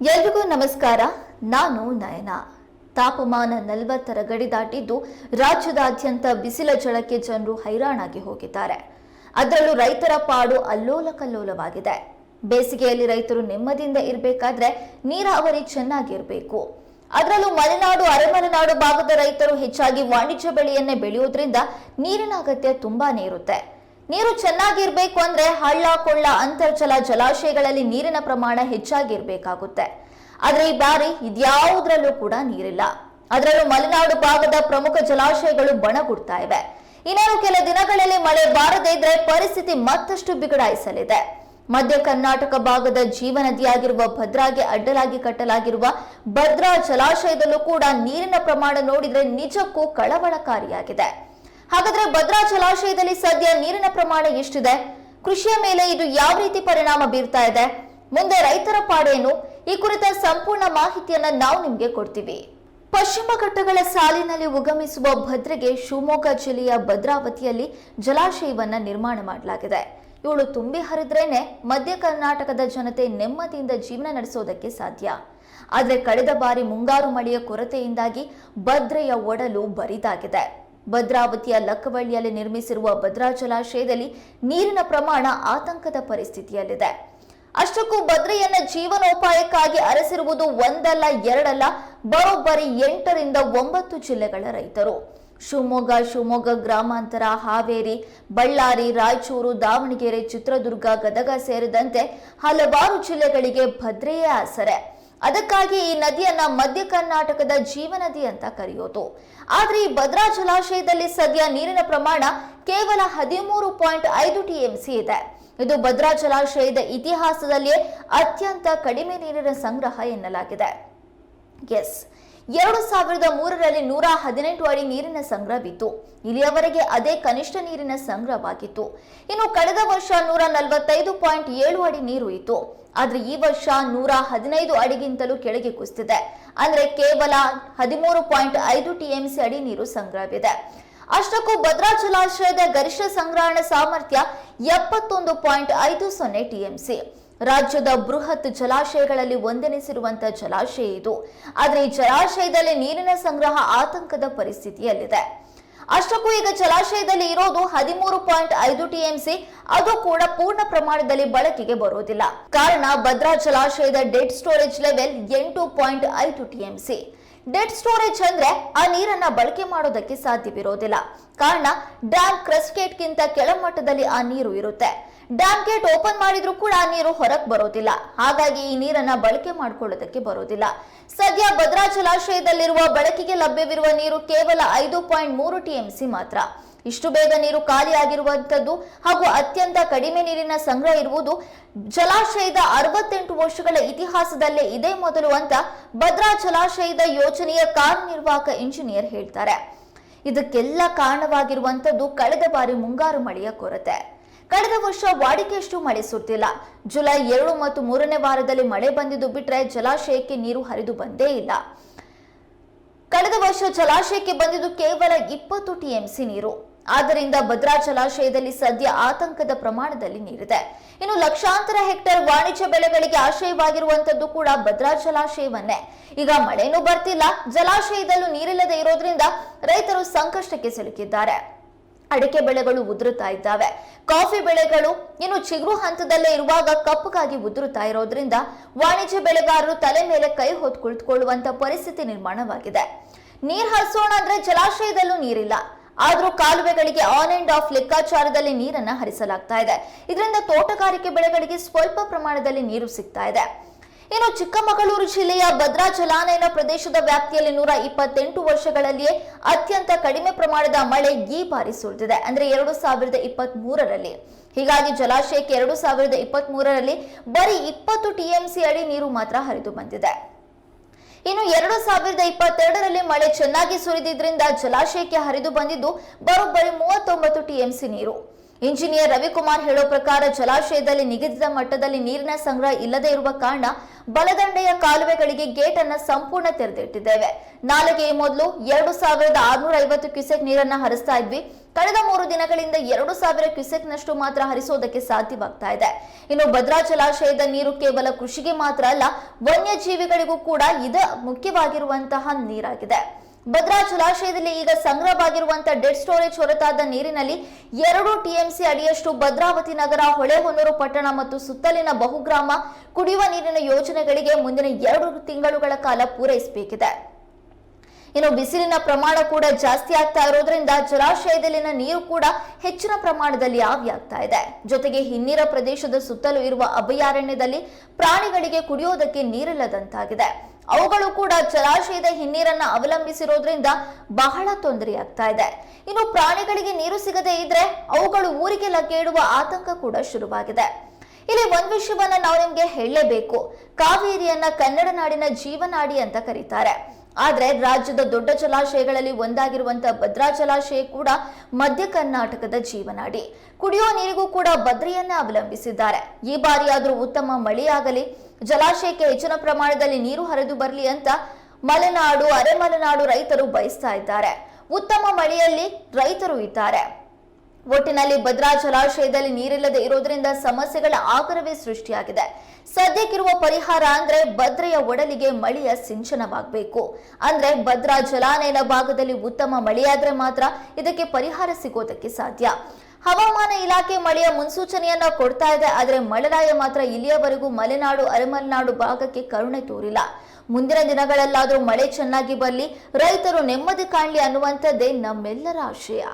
ಎಲ್ರಿಗೂ ನಮಸ್ಕಾರ. ನಾನು ನಯನ. ತಾಪಮಾನ ನಲವತ್ತರ ಗಡಿ ದಾಟಿದ್ದು ರಾಜ್ಯದಾದ್ಯಂತ ಬಿಸಿಲ ಜಳಕ್ಕೆ ಜನರು ಹೈರಾಣಾಗಿ ಹೋಗಿದ್ದಾರೆ. ಅದರಲ್ಲೂ ರೈತರ ಪಾಡು ಅಲ್ಲೋಲ ಕಲ್ಲೋಲವಾಗಿದೆ ಬೇಸಿಗೆಯಲ್ಲಿ ರೈತರು ನೆಮ್ಮದಿಯಿಂದ ಇರಬೇಕಾದ್ರೆ ನೀರಾವರಿ ಚೆನ್ನಾಗಿರಬೇಕು ಅದರಲ್ಲೂ ಮಲೆನಾಡು ಅರೆಮಲೆನಾಡು ಭಾಗದ ರೈತರು ಹೆಚ್ಚಾಗಿ ವಾಣಿಜ್ಯ ಬೆಳೆಯನ್ನೇ ಬೆಳೆಯೋದ್ರಿಂದ ನೀರಿನ ಅಗತ್ಯ ತುಂಬಾನೇ ಇರುತ್ತೆ. ನೀರು ಚೆನ್ನಾಗಿರ್ಬೇಕು ಅಂದ್ರೆ ಹಳ್ಳ, ಕೊಳ್ಳ, ಅಂತರ್ಜಲ ಜಲಾಶಯಗಳಲ್ಲಿ ನೀರಿನ ಪ್ರಮಾಣ ಹೆಚ್ಚಾಗಿರ್ಬೇಕಾಗುತ್ತೆ. ಆದ್ರೆ ಈ ಬಾರಿ ಇದ್ಯಾವುದ್ರಲ್ಲೂ ಕೂಡ ನೀರಿಲ್ಲ. ಅದರಲ್ಲೂ ಮಲೆನಾಡು ಭಾಗದ ಪ್ರಮುಖ ಜಲಾಶಯಗಳು ಬಣಗುಡ್ತಾ ಇವೆ. ಇನ್ನೇನು ಕೆಲ ದಿನಗಳಲ್ಲಿ ಮಳೆ ಬಾರದೇ ಇದ್ರೆ ಪರಿಸ್ಥಿತಿ ಮತ್ತಷ್ಟು ಬಿಗಡಾಯಿಸಲಿದೆ. ಮಧ್ಯ ಕರ್ನಾಟಕ ಭಾಗದ ಜೀವನದಿಯಾಗಿರುವ ಭದ್ರಾಗೆ ಅಡ್ಡಲಾಗಿ ಕಟ್ಟಲಾಗಿರುವ ಭದ್ರಾ ಜಲಾಶಯದಲ್ಲೂ ಕೂಡ ನೀರಿನ ಪ್ರಮಾಣ ನೋಡಿದ್ರೆ ನಿಜಕ್ಕೂ ಕಳವಳಕಾರಿಯಾಗಿದೆ. ಹಾಗಾದ್ರೆ ಭದ್ರಾ ಜಲಾಶಯದಲ್ಲಿ ಸದ್ಯ ನೀರಿನ ಪ್ರಮಾಣ ಎಷ್ಟಿದೆ? ಕೃಷಿಯ ಮೇಲೆ ಇದು ಯಾವ ರೀತಿ ಪರಿಣಾಮ ಬೀರ್ತಾ ಇದೆ? ಮುಂದೆ ರೈತರ ಪಾಡೇನು? ಈ ಕುರಿತ ಸಂಪೂರ್ಣ ಮಾಹಿತಿಯನ್ನ ನಾವು ನಿಮ್ಗೆ ಕೊಡ್ತೀವಿ. ಪಶ್ಚಿಮ ಘಟ್ಟಗಳ ಸಾಲಿನಲ್ಲಿ ಉಗಮಿಸುವ ಭದ್ರೆಗೆ ಶಿವಮೊಗ್ಗ ಜಿಲ್ಲೆಯ ಭದ್ರಾವತಿಯಲ್ಲಿ ಜಲಾಶಯವನ್ನ ನಿರ್ಮಾಣ ಮಾಡಲಾಗಿದೆ. ಇವಳು ತುಂಬಿ ಹರಿದ್ರೇನೆ ಮಧ್ಯ ಕರ್ನಾಟಕದ ಜನತೆ ನೆಮ್ಮದಿಯಿಂದ ಜೀವನ ನಡೆಸೋದಕ್ಕೆ ಸಾಧ್ಯ. ಆದರೆ ಕಳೆದ ಬಾರಿ ಮುಂಗಾರು ಮಳೆಯ ಕೊರತೆಯಿಂದಾಗಿ ಭದ್ರೆಯ ಒಡಲು ಬರಿದಾಗಿದೆ. ಭದ್ರಾವತಿಯ ಲಕ್ಕವಳ್ಳಿಯಲ್ಲಿ ನಿರ್ಮಿಸಿರುವ ಭದ್ರಾ ಜಲಾಶಯದಲ್ಲಿ ನೀರಿನ ಪ್ರಮಾಣ ಆತಂಕದ ಪರಿಸ್ಥಿತಿಯಲ್ಲಿದೆ. ಅಷ್ಟಕ್ಕೂ ಭದ್ರೆಯನ್ನ ಜೀವನೋಪಾಯಕ್ಕಾಗಿ ಅರಸಿರುವುದು ಒಂದಲ್ಲ, ಎರಡಲ್ಲ, ಬರೋಬ್ಬರಿ ಎಂಟರಿಂದ ಒಂಬತ್ತು ಜಿಲ್ಲೆಗಳ ರೈತರು. ಶಿವಮೊಗ್ಗ ಶಿವಮೊಗ್ಗ ಗ್ರಾಮಾಂತರ, ಹಾವೇರಿ, ಬಳ್ಳಾರಿ, ರಾಯಚೂರು, ದಾವಣಗೆರೆ, ಚಿತ್ರದುರ್ಗ ಗದಗ ಸೇರಿದಂತೆ ಹಲವಾರು ಜಿಲ್ಲೆಗಳಿಗೆ ಭದ್ರೆಯೇ ಆಸರೆ. ಅದಕ್ಕಾಗಿ ಈ ನದಿಯನ್ನ ಮಧ್ಯ ಕರ್ನಾಟಕದ ಜೀವನದಿ ಅಂತ ಕರೆಯೋದು. ಆದ್ರೆ ಈ ಭದ್ರಾ ಜಲಾಶಯದಲ್ಲಿ ಸದ್ಯ ನೀರಿನ ಪ್ರಮಾಣ ಕೇವಲ ಹದಿಮೂರು ಪಾಯಿಂಟ್ ಐದು ಟಿಎಂಸಿ ಇದೆ. ಇದು ಭದ್ರಾ ಜಲಾಶಯದ ಇತಿಹಾಸದಲ್ಲಿಯೇ ಅತ್ಯಂತ ಕಡಿಮೆ ನೀರಿನ ಸಂಗ್ರಹ ಎನ್ನಲಾಗಿದೆ. ಎಸ್, ಎರಡು ಸಾವಿರದ ಮೂರರಲ್ಲಿ ನೂರ ಹದಿನೆಂಟು ಅಡಿ ನೀರಿನ ಸಂಗ್ರಹವಿತ್ತು. ಇಲ್ಲಿಯವರೆಗೆ ಅದೇ ಕನಿಷ್ಠ ನೀರಿನ ಸಂಗ್ರಹವಾಗಿತ್ತು. ಇನ್ನು ಕಳೆದ ವರ್ಷ ನೂರ ನಲವತ್ತೈದು ಪಾಯಿಂಟ್ ಏಳು ಅಡಿ ನೀರು ಇತ್ತು. ಆದ್ರೆ ಈ ವರ್ಷ ನೂರ ಹದಿನೈದು ಅಡಿಗಿಂತಲೂ ಕೆಳಗೆ ಕುಸಿದಿದೆ. ಅಂದ್ರೆ ಕೇವಲ ಹದಿಮೂರು ಪಾಯಿಂಟ್ ಐದು ಟಿಎಂಸಿ ಅಡಿ ನೀರು ಸಂಗ್ರಹವಿದೆ. ಅಷ್ಟಕ್ಕೂ ಭದ್ರಾ ಜಲಾಶಯದ ಗರಿಷ್ಠ ಸಂಗ್ರಹಣ ಸಾಮರ್ಥ್ಯ ಎಪ್ಪತ್ತೊಂದು ಪಾಯಿಂಟ್ ಐದು ಸೊನ್ನೆ ಟಿಎಂಸಿ. ರಾಜ್ಯದ ಬೃಹತ್ ಜಲಾಶಯಗಳಲ್ಲಿ ಒಂದೆನಿಸಿರುವಂತಹ ಜಲಾಶಯ ಇದು. ಆದರೆ ಈ ಜಲಾಶಯದಲ್ಲಿ ನೀರಿನ ಸಂಗ್ರಹ ಆತಂಕದ ಪರಿಸ್ಥಿತಿಯಲ್ಲಿದೆ. ಅಷ್ಟಕ್ಕೂ ಈಗ ಜಲಾಶಯದಲ್ಲಿ ಇರೋದು ಹದಿಮೂರು ಪಾಯಿಂಟ್ ಐದು ಟಿಎಂಸಿ. ಅದು ಕೂಡ ಪೂರ್ಣ ಪ್ರಮಾಣದಲ್ಲಿ ಬಳಕೆಗೆ ಬರುವುದಿಲ್ಲ. ಕಾರಣ ಭದ್ರಾ ಜಲಾಶಯದ ಡೆಡ್ ಸ್ಟೋರೇಜ್ ಲೆವೆಲ್ ಎಂಟು ಪಾಯಿಂಟ್ ಐದು ಟಿಎಂಸಿ. ಡೆಡ್ ಸ್ಟೋರೇಜ್ ಅಂದ್ರೆ ಆ ನೀರನ್ನ ಬಳಕೆ ಮಾಡೋದಕ್ಕೆ ಸಾಧ್ಯವಿರೋದಿಲ್ಲ. ಕಾರಣ, ಡ್ಯಾಮ್ ಕ್ರಸ್ಕೇಟ್ ಗಿಂತ ಕೆಳಮಟ್ಟದಲ್ಲಿ ಆ ನೀರು ಇರುತ್ತೆ. ಡ್ಯಾಮ್ ಗೇಟ್ ಓಪನ್ ಮಾಡಿದ್ರು ಕೂಡ ಆ ನೀರು ಹೊರಗೆ ಬರೋದಿಲ್ಲ. ಹಾಗಾಗಿ ಈ ನೀರನ್ನ ಬಳಕೆ ಮಾಡಿಕೊಳ್ಳೋದಕ್ಕೆ ಬರೋದಿಲ್ಲ. ಸದ್ಯ ಭದ್ರಾ ಜಲಾಶಯದಲ್ಲಿರುವ ಬಳಕೆಗೆ ಲಭ್ಯವಿರುವ ನೀರು ಕೇವಲ ಐದು ಪಾಯಿಂಟ್ ಮೂರು ಟಿಎಂಸಿ ಮಾತ್ರ. ಇಷ್ಟು ಬೇಗ ನೀರು ಖಾಲಿಯಾಗಿರುವಂಥದ್ದು ಹಾಗೂ ಅತ್ಯಂತ ಕಡಿಮೆ ನೀರಿನ ಸಂಗ್ರಹ ಇರುವುದು ಜಲಾಶಯದ ಅರವತ್ತೆಂಟು ವರ್ಷಗಳ ಇತಿಹಾಸದಲ್ಲೇ ಇದೇ ಮೊದಲು ಅಂತ ಭದ್ರಾ ಜಲಾಶಯದ ಯೋಜನೆಯ ಕಾರ್ಯನಿರ್ವಾಹಕ ಇಂಜಿನಿಯರ್ ಹೇಳ್ತಾರೆ. ಇದಕ್ಕೆಲ್ಲ ಕಾರಣವಾಗಿರುವಂಥದ್ದು ಕಳೆದ ಬಾರಿ ಮುಂಗಾರು ಮಳೆಯ ಕೊರತೆ. ಕಳೆದ ವರ್ಷ ವಾಡಿಕೆಯಷ್ಟು ಮಳೆ ಸುರ್ತಿಲ್ಲ. ಜುಲೈ ಎರಡು ಮತ್ತು ಮೂರನೇ ವಾರದಲ್ಲಿ ಮಳೆ ಬಂದಿದ್ದು ಬಿಟ್ಟರೆ ಜಲಾಶಯಕ್ಕೆ ನೀರು ಹರಿದು ಬಂದೇ ಇಲ್ಲ. ಕಳೆದ ವರ್ಷ ಜಲಾಶಯಕ್ಕೆ ಬಂದಿದ್ದು ಕೇವಲ ಇಪ್ಪತ್ತು ಟಿಎಂಸಿ ನೀರು. ಆದ್ದರಿಂದ ಭದ್ರಾ ಜಲಾಶಯದಲ್ಲಿ ಸದ್ಯ ಆತಂಕದ ಪ್ರಮಾಣದಲ್ಲಿ ನೀರಿದೆ. ಇನ್ನು ಲಕ್ಷಾಂತರ ಹೆಕ್ಟೇರ್ ವಾಣಿಜ್ಯ ಬೆಳೆಗಳಿಗೆ ಆಶ್ರಯವಾಗಿರುವಂತದ್ದು ಕೂಡ ಭದ್ರಾ ಜಲಾಶಯವನ್ನೇ. ಈಗ ಮಳೆನೂ ಬರ್ತಿಲ್ಲ, ಜಲಾಶಯದಲ್ಲೂ ನೀರಿಲ್ಲದೆ ಇರೋದ್ರಿಂದ ರೈತರು ಸಂಕಷ್ಟಕ್ಕೆ ಸಿಲುಕಿದ್ದಾರೆ. ಅಡಿಕೆ ಬೆಳೆಗಳು ಉದುರುತ್ತಾ ಇದ್ದಾವೆ. ಕಾಫಿ ಬೆಳೆಗಳು ಇನ್ನು ಚಿಗುರು ಹಂತದಲ್ಲೇ ಇರುವಾಗ ಕಪ್ಪಗಾಗಿ ಉದುರುತ್ತಾ ಇರೋದ್ರಿಂದ ವಾಣಿಜ್ಯ ಬೆಳೆಗಾರರು ತಲೆ ಮೇಲೆ ಕೈ ಹೊತ್ತು ಕುಳಿತುಕೊಳ್ಳುವಂತ ಪರಿಸ್ಥಿತಿ ನಿರ್ಮಾಣವಾಗಿದೆ. ನೀರ್ ಹರಿಸೋಣ ಅಂದ್ರೆ ಜಲಾಶಯದಲ್ಲೂ ನೀರಿಲ್ಲ. ಆದ್ರೂ ಕಾಲುವೆಗಳಿಗೆ ಆನ್ ಅಂಡ್ ಆಫ್ ಲೆಕ್ಕಾಚಾರದಲ್ಲಿ ನೀರನ್ನ ಹರಿಸಲಾಗ್ತಾ ಇದೆ. ಇದರಿಂದ ತೋಟಗಾರಿಕೆ ಬೆಳೆಗಳಿಗೆ ಸ್ವಲ್ಪ ಪ್ರಮಾಣದಲ್ಲಿ ನೀರು ಸಿಗ್ತಾ ಇದೆ. ಇನ್ನು ಚಿಕ್ಕಮಗಳೂರು ಜಿಲ್ಲೆಯ ಭದ್ರಾ ಜಲಾನಯನ ಪ್ರದೇಶದ ವ್ಯಾಪ್ತಿಯಲ್ಲಿ ನೂರ ಇಪ್ಪತ್ತೆಂಟು ವರ್ಷಗಳಲ್ಲಿಯೇ ಅತ್ಯಂತ ಕಡಿಮೆ ಪ್ರಮಾಣದ ಮಳೆ ಈ ಬಾರಿ ಸುರಿದಿದೆ. ಅಂದ್ರೆ ಎರಡು ಸಾವಿರದ ಇಪ್ಪತ್ತ್ ಮೂರರಲ್ಲಿ ಹೀಗಾಗಿ ಜಲಾಶಯಕ್ಕೆ ಎರಡು ಸಾವಿರದ ಇಪ್ಪತ್ತ್ ಮೂರರಲ್ಲಿ ಬರೀ ಇಪ್ಪತ್ತು ಟಿಎಂಸಿ ಅಡಿ ನೀರು ಮಾತ್ರ ಹರಿದು ಬಂದಿದೆ. ಇನ್ನು ಎರಡು ಸಾವಿರದ ಇಪ್ಪತ್ತೆರಡರಲ್ಲಿ ಮಳೆ ಚೆನ್ನಾಗಿ ಸುರಿದಿದ್ದರಿಂದ ಜಲಾಶಯಕ್ಕೆ ಹರಿದು ಬಂದಿದ್ದು ಬರೋಬ್ಬರಿ ಮೂವತ್ತೊಂಬತ್ತು ಟಿಎಂಸಿ ನೀರು. ಇಂಜಿನಿಯರ್ ರವಿಕುಮಾರ್ ಹೇಳೋ ಪ್ರಕಾರ ಜಲಾಶಯದಲ್ಲಿ ನಿಗದಿತ ಮಟ್ಟದಲ್ಲಿ ನೀರಿನ ಸಂಗ್ರಹ ಇಲ್ಲದೆ ಇರುವ ಕಾರಣ ಬಲದಂಡೆಯ ಕಾಲುವೆಗಳಿಗೆ ಗೇಟ್ ಅನ್ನು ಸಂಪೂರ್ಣ ತೆರೆದಿಟ್ಟಿದ್ದೇವೆ. ನಾಲ್ಗೆ ಮೊದಲು ಎರಡು ಸಾವಿರದ ಆರ್ನೂರ ಐವತ್ತು ಕ್ಯೂಸೆಕ್ ನೀರನ್ನು ಹರಿಸ್ತಾ ಇದ್ವಿ. ಕಳೆದ ಮೂರು ದಿನಗಳಿಂದ ಎರಡು ಸಾವಿರ ಕ್ಯೂಸೆಕ್ನಷ್ಟು ಮಾತ್ರ ಹರಿಸೋದಕ್ಕೆ ಸಾಧ್ಯವಾಗ್ತಾ ಇದೆ. ಇನ್ನು ಭದ್ರಾ ಜಲಾಶಯದ ನೀರು ಕೇವಲ ಕೃಷಿಗೆ ಮಾತ್ರ ಅಲ್ಲ, ವನ್ಯಜೀವಿಗಳಿಗೂ ಕೂಡ ಇದು ಮುಖ್ಯವಾಗಿರುವಂತಹ ನೀರಾಗಿದೆ. ಭದ್ರಾ ಜಲಾಶಯದಲ್ಲಿ ಈಗ ಸಂಗ್ರಹವಾಗಿರುವಂತಹ ಡೆಡ್ ಸ್ಟೋರೇಜ್ ಹೊರತಾದ ನೀರಿನಲ್ಲಿ ಎರಡು ಟಿಎಂಸಿ ಅಡಿಯಷ್ಟು ಭದ್ರಾವತಿ ನಗರ, ಹೊಳೆಹೊನ್ನೂರು ಪಟ್ಟಣ ಮತ್ತು ಸುತ್ತಲಿನ ಬಹುಗ್ರಾಮ ಕುಡಿಯುವ ನೀರಿನ ಯೋಜನೆಗಳಿಗೆ ಮುಂದಿನ ಎರಡು ತಿಂಗಳುಗಳ ಕಾಲ ಪೂರೈಸಬೇಕಿದೆ. ಇನ್ನು ಬಿಸಿಲಿನ ಪ್ರಮಾಣ ಕೂಡ ಜಾಸ್ತಿ ಆಗ್ತಾ ಇರೋದ್ರಿಂದ ಜಲಾಶಯದಲ್ಲಿನ ನೀರು ಕೂಡ ಹೆಚ್ಚಿನ ಪ್ರಮಾಣದಲ್ಲಿ ಆವಿಯಾಗ್ತಾ ಇದೆ. ಜೊತೆಗೆ ಹಿನ್ನೀರ ಪ್ರದೇಶದ ಸುತ್ತಲೂ ಇರುವ ಅಭಯಾರಣ್ಯದಲ್ಲಿ ಪ್ರಾಣಿಗಳಿಗೆ ಕುಡಿಯೋದಕ್ಕೆ ನೀರಿಲ್ಲದಂತಾಗಿದೆ. ಅವುಗಳು ಕೂಡ ಜಲಾಶಯದ ಹಿನ್ನೀರನ್ನ ಅವಲಂಬಿಸಿರೋದ್ರಿಂದ ಬಹಳ ತೊಂದರೆಯಾಗ್ತಾ ಇದೆ. ಇನ್ನು ಪ್ರಾಣಿಗಳಿಗೆ ನೀರು ಸಿಗದೇ ಇದ್ರೆ ಅವುಗಳು ಊರಿಗೆ ಲಗ್ಗೇಡುವ ಆತಂಕ ಕೂಡ ಶುರುವಾಗಿದೆ. ಇಲ್ಲಿ ಒಂದ್ ವಿಷಯವನ್ನ ನಾವು ನಿಮ್ಗೆ ಹೇಳಲೇಬೇಕು. ಕಾವೇರಿಯನ್ನ ಕನ್ನಡ ನಾಡಿನ ಜೀವನಾಡಿ ಅಂತ ಕರೀತಾರೆ. ಆದ್ರೆ ರಾಜ್ಯದ ದೊಡ್ಡ ಜಲಾಶಯಗಳಲ್ಲಿ ಒಂದಾಗಿರುವಂತಹ ಭದ್ರಾ ಜಲಾಶಯ ಕೂಡ ಮಧ್ಯ ಕರ್ನಾಟಕದ ಜೀವನಾಡಿ. ಕುಡಿಯುವ ನೀರಿಗೂ ಕೂಡ ಭದ್ರೆಯನ್ನೇ ಅವಲಂಬಿಸಿದ್ದಾರೆ. ಈ ಬಾರಿಯಾದರೂ ಉತ್ತಮ ಮಳೆಯಾಗಲಿ, ಜಲಾಶಯಕ್ಕೆ ಹೆಚ್ಚಿನ ಪ್ರಮಾಣದಲ್ಲಿ ನೀರು ಹರಿದು ಬರಲಿ ಅಂತ ಮಲೆನಾಡು ಅರೆಮಲೆನಾಡು ರೈತರು ಬಯಸ್ತಾ ಇದ್ದಾರೆ. ಉತ್ತಮ ಮಳೆಯಲ್ಲಿ ರೈತರು ಇದ್ದಾರೆ. ಒಟ್ಟಿನಲ್ಲಿ ಭದ್ರಾ ಜಲಾಶಯದಲ್ಲಿ ನೀರಿಲ್ಲದೆ ಇರೋದ್ರಿಂದ ಸಮಸ್ಯೆಗಳ ಆಗರವೇ ಸೃಷ್ಟಿಯಾಗಿದೆ. ಸದ್ಯಕ್ಕಿರುವ ಪರಿಹಾರ ಅಂದ್ರೆ ಭದ್ರೆಯ ಒಡಲಿಗೆ ಮಳೆಯ ಸಿಂಚನವಾಗಬೇಕು. ಅಂದ್ರೆ ಭದ್ರಾ ಜಲಾನಯನ ಭಾಗದಲ್ಲಿ ಉತ್ತಮ ಮಳೆಯಾದ್ರೆ ಮಾತ್ರ ಇದಕ್ಕೆ ಪರಿಹಾರ ಸಿಗೋದಕ್ಕೆ ಸಾಧ್ಯ. ಹವಾಮಾನ ಇಲಾಖೆ ಮಳೆಯ ಮುನ್ಸೂಚನೆಯನ್ನ ಕೊಡ್ತಾ ಇದೆ, ಆದರೆ ಮಳೆರಾಯ ಮಾತ್ರ ಇಲ್ಲಿಯವರೆಗೂ ಮಲೆನಾಡು ಅರೆಮಲೆನಾಡು ಭಾಗಕ್ಕೆ ಕರುಣೆ ತೋರಿಲ್ಲ. ಮುಂದಿನ ದಿನಗಳಲ್ಲಾದರೂ ಮಳೆ ಚೆನ್ನಾಗಿ ಬರಲಿ, ರೈತರು ನೆಮ್ಮದಿ ಕಾಣಲಿ ಅನ್ನುವಂಥದ್ದೇ ನಮ್ಮೆಲ್ಲರ ಆಶಯ.